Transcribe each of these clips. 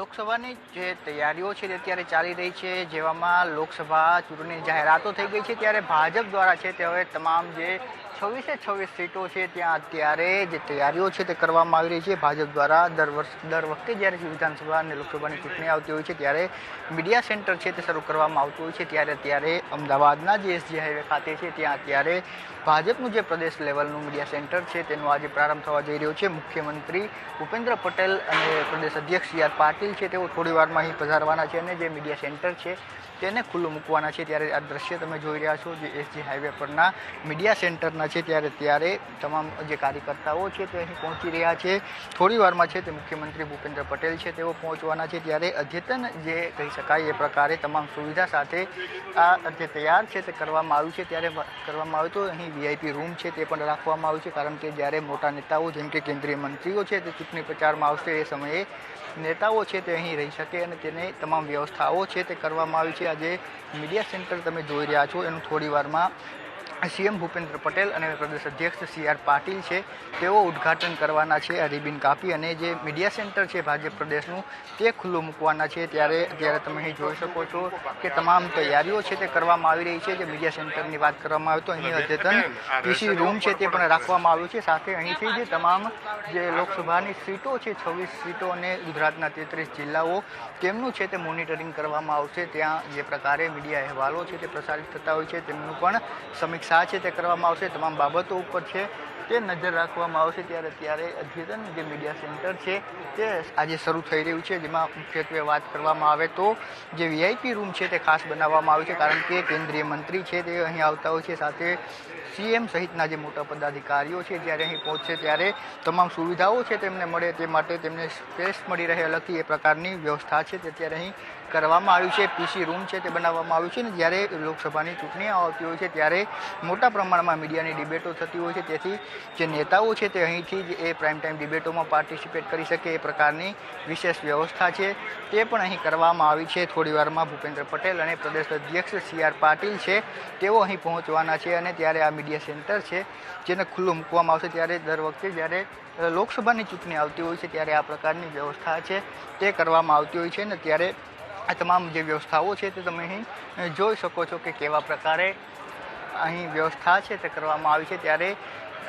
લોકસભાની જે તૈયારીઓ છે તે અત્યારે ચાલી રહી છે, જેવામાં લોકસભા ચૂંટણીની જાહેરાતો થઈ ગઈ છે, ત્યારે ભાજપ દ્વારા છે તે હવે તમામ જે છવ્વીસે છવ્વીસ સીટો છે ત્યાં અત્યારે જે તૈયારીઓ છે તે કરવામાં આવી રહી છે. ભાજપ દ્વારા દર વર્ષ, દર વખતે જ્યારે વિધાનસભા અને લોકસભાની ચૂંટણી આવતી હોય છે, ત્યારે મીડિયા સેન્ટર છે તે શરૂ કરવામાં આવતું હોય છે. ત્યારે અત્યારે અમદાવાદના જે એસજી હાઈવે ખાતે છે, ત્યાં અત્યારે ભાજપનું જે પ્રદેશ લેવલનું મીડિયા સેન્ટર છે, તેનો આજે પ્રારંભ થવા જઈ રહ્યો છે. મુખ્યમંત્રી ભૂપેન્દ્ર પટેલ અને પ્રદેશ અધ્યક્ષ સી આર પાટીલ છે, તેઓ થોડી વારમાં અહીં પધારવાના છે અને જે મીડિયા સેન્ટર છે તેને ખુલ્લું મૂકવાના છે. ત્યારે આ દ્રશ્ય તમે જોઈ રહ્યા છો, જે એસજી હાઈવે પરના મીડિયા સેન્ટરના છે ત્યારે ત્યારે તમામ જે કાર્યકર્તાઓ છે તે અહીં પહોંચી રહ્યા છે. થોડી વારમાં છે તે મુખ્યમંત્રી ભૂપેન્દ્ર પટેલ છે તેઓ પહોંચવાના છે ત્યારે અદ્યતન જે કહી શકાય એ પ્રકારે તમામ સુવિધા સાથે આ જે તૈયાર છે તે કરવામાં આવ્યું છે. ત્યારે કરવામાં આવ્યું તો અહીં વીઆઈપી રૂમ છે તે પણ રાખવામાં આવ્યું છે કારણ કે જ્યારે મોટા નેતાઓ જેમ કે કેન્દ્રીય મંત્રીઓ છે તે ચૂંટણી પ્રચારમાં આવશે એ સમયે નેતાઓ છે તે અહીં રહી શકે અને તેને તમામ વ્યવસ્થાઓ છે તે કરવામાં આવી છે. આજે મીડિયા સેન્ટર તમે જોઈ રહ્યા છો એનું થોડી વારમાં સીએમ ભૂપેન્દ્ર પટેલ અને પ્રદેશ અધ્યક્ષ સી આર પાટીલ છે. તેઓ ઉદ્ઘાટન કરવાના છે આ રિબિન કાપી અને જે મીડિયા સેન્ટર છે ભાજપ પ્રદેશનું, તે ખુલ્લું મૂકવાના છે. ત્યારે ત્યારે તમે અહીં જોઈ શકો છો કે તમામ તૈયારીઓ છે તે કરવામાં આવી રહી છે. જે મીડિયા સેન્ટરની વાત કરવામાં આવે તો અહીં અદ્યતન પીસી રૂમ છે તે પણ રાખવામાં આવ્યું છે. સાથે અહીંથી જે તમામ જે લોકસભાની સીટો છે, છવ્વીસ સીટો અને ગુજરાતના તેત્રીસ જિલ્લાઓ, તેમનું છે તે મોનિટરિંગ કરવામાં આવશે. ત્યાં જે પ્રકારે મીડિયા અહેવાલો છે તે પ્રસારિત થતા હોય છે. તેમનું પણ સમીક્ષા છે તે કરવામાં આવશે તમામ બાબતો ઉપર છે. તે નજર રાખવામાં આવશે ત્યારે ત્યારે અદ્યતન જે મીડિયા સેન્ટર છે, તે આજે શરૂ થઈ રહ્યું છે, જેમાં મુખ્યત્વે વાત કરવામાં આવે તો જે વીઆઈપી રૂમ છે તે ખાસ બનાવવામાં આવ્યો છે, કારણ કે કેન્દ્રીય મંત્રી છે તે અહીં આવતા હોય છે, સાથે સીએમ સહિતના જે મોટા પદાધિકારીઓ છે જ્યારે અહીં પહોંચશે ત્યારે તમામ સુવિધાઓ છે તેમને મળે તે માટે તેમને સ્પેસ મળી રહે અલગથી, એ પ્રકારની વ્યવસ્થા છે તે ત્યારે અહીં કરવામાં આવ્યું છે પીસી રૂમ છે તે બનાવવામાં આવ્યું છે ને જ્યારે લોકસભાની ચૂંટણી આવતી હોય છે ત્યારે મોટા પ્રમાણમાં મીડિયાની ડિબેટો થતી હોય છે. તેથી જે નેતાઓ છે તે અહીંથી જ એ પ્રાઇમ ટાઈમ ડિબેટોમાં પાર્ટિસિપેટ કરી શકે એ પ્રકારની વિશેષ વ્યવસ્થા છે. તે પણ અહીં કરવામાં આવી છે. થોડી વારમાં ભૂપેન્દ્ર પટેલ અને પ્રદેશ અધ્યક્ષ સી આર પાટીલ છે તેઓ અહીં પહોંચવાના છે અને ત્યારે આ મીડિયા સેન્ટર છે જેને ખુલ્લું મૂકવામાં આવશે ત્યારે દર વખતે જ્યારે લોકસભાની ચૂંટણી આવતી હોય છે ત્યારે આ પ્રકારની વ્યવસ્થા છે તે કરવામાં આવતી હોય છે ને ત્યારે આ તમામ જે વ્યવસ્થાઓ છે તે તમે અહીં જોઈ શકો છો કે કેવા પ્રકારે અહીં વ્યવસ્થા છે તે કરવામાં આવી છે. ત્યારે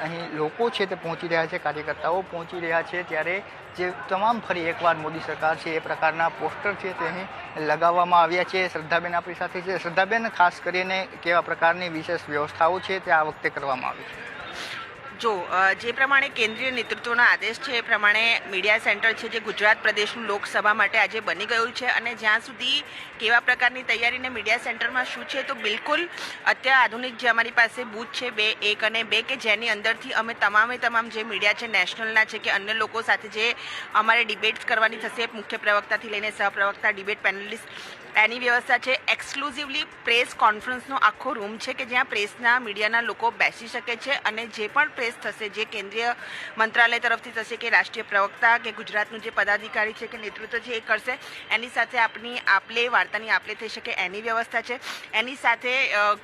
અહીં લોકો છે તે પહોંચી રહ્યા છે, કાર્યકર્તાઓ પહોંચી રહ્યા છે. ત્યારે જે તમામ ફરી એકવાર મોદી સરકાર છે એ પ્રકારના પોસ્ટર છે તે અહીં લગાવવામાં આવ્યા છે. શ્રદ્ધાબેન આપણી સાથે છે. શ્રદ્ધાબેન, ખાસ કરીને કેવા પ્રકારની વિશેષ વ્યવસ્થાઓ છે તે આ વખતે કરવામાં આવી છે? જો જે પ્રમાણે કેન્દ્રીય નેતૃત્વનો આદેશ છે, એ પ્રમાણે મીડિયા સેન્ટર છે, જે ગુજરાત પ્રદેશનું લોકસભા માટે આજે બની ગયું છે અને જ્યાં સુધી કેવા પ્રકારની તૈયારીને મીડિયા સેન્ટરમાં શું છે, તો બિલકુલ અત્યારે આધુનિક જે અમારી પાસે બૂથ છે, બે, એક અને બે, કે જેની અંદરથી અમે તમામે તમામ જે મીડિયા છે, નેશનલના છે, કે અન્ય લોકો સાથે જે અમારે ડિબેટ્સ કરવાની થશે, મુખ્ય પ્રવક્તાથી લઈને સહપ્રવક્તા, ડિબેટ પેનલિસ્ટ, એની વ્યવસ્થા છે. એક્સક્લુઝિવલી પ્રેસ કોન્ફરન્સનો આખો રૂમ છે, કે જ્યાં પ્રેસના મીડિયાના લોકો બેસી શકે છે અને જે પણ પ્રેસ થશે જે કેન્દ્રીય મંત્રાલય તરફથી થશે કે રાષ્ટ્રીય પ્રવક્તા કે ગુજરાતનું જે પદાધિકારી છે કે નેતૃત્વ છે એ કરશે, એની સાથે આપની આપલે, વાર્તાની આપલે થઈ શકે એની વ્યવસ્થા છે. એની સાથે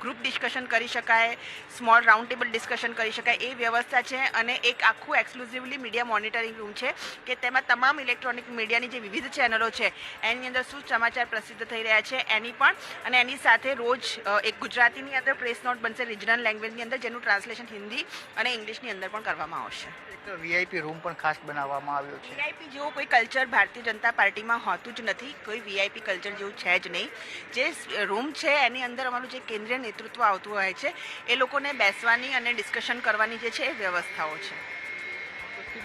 ગ્રુપ ડિસ્કશન કરી શકાય સ્મોલ રાઉન્ડ ટેબલ ડિસ્કશન કરી શકાય, એ વ્યવસ્થા છે અને એક આખું એક્સક્લુઝિવલી મીડિયા મોનિટરિંગ રૂમ છે કે તેમાં તમામ ઇલેક્ટ્રોનિક મીડિયાની જે વિવિધ ચેનલો છે, એની અંદર શું સમાચાર પ્રસિદ્ધ થઈ રહ્યા છે, એની પણ, અને એની સાથે રોજ એક ગુજરાતીની અંદર પ્રેસ નોટ બનશે રિજનલ લેંગ્વેજની અંદર, જેનું ટ્રાન્સલેશન હિન્દી અને ઇંગ્લિશની અંદર પણ કરવામાં આવશે. એક વીઆઈપી રૂમ પણ ખાસ બનાવવામાં આવ્યો છે. વીઆઈપી જેવું કોઈ કલ્ચર ભારતીય જનતા પાર્ટીમાં હોતું જ નથી. કોઈ વીઆઈપી કલ્ચર જેવું છે જ નહીં. જે રૂમ છે એની અંદર અમારું જે કેન્દ્રીય નેતૃત્વ આવતું હોય છે એ લોકોને બેસવાની અને ડિસ્કશન કરવાની જે છે એ વ્યવસ્થાઓ છે.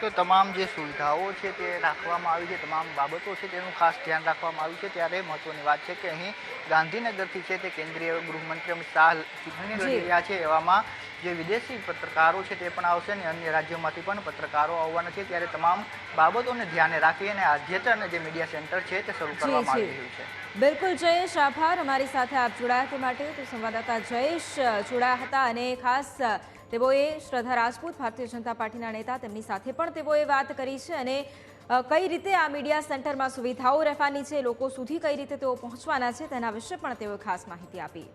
તો તમામ જે સુવિધાઓ છે તે રાખવામાં આવી છે તમામ બાબતો છે તેનું ખાસ ધ્યાન રાખવામાં આવ્યું છે. ત્યારે મહત્વની વાત છે કે અહીં ગાંધીનગરથી છે તે કેન્દ્રીય ગૃહમંત્રી અમિત શાહ ચૂંટણી લડી રહ્યા છે એવામાં જે વિદેશી પત્રકારો છે તે પણ આવશે અને અન્ય રાજ્યોમાંથી પણ પત્રકારો આવવાના છે. ત્યારે તમામ બાબતોને ધ્યાને રાખી અને અદ્યતન જે મીડિયા સેન્ટર છે તે શરૂ કરવામાં આવી રહ્યું છે. બિલકુલ જયેશ આભાર. અમારી સાથે આપ જોડાયા તે માટે. તો સંવાદદાતા જયેશ જોડાયા હતા અને ખાસ તેઓએ શ્રદ્ધા રાજપૂત, ભારતીય જનતા પાર્ટીના નેતા, તેમની સાથે પણ તેઓએ વાત કરી છે અને કઈ રીતે આ મીડિયા સેન્ટરમાં સુવિધાઓ રહેવાની છે, લોકો સુધી કઈ રીતે તેઓ પહોંચવાના છે તેના વિશે પણ તેઓએ ખાસ માહિતી આપી.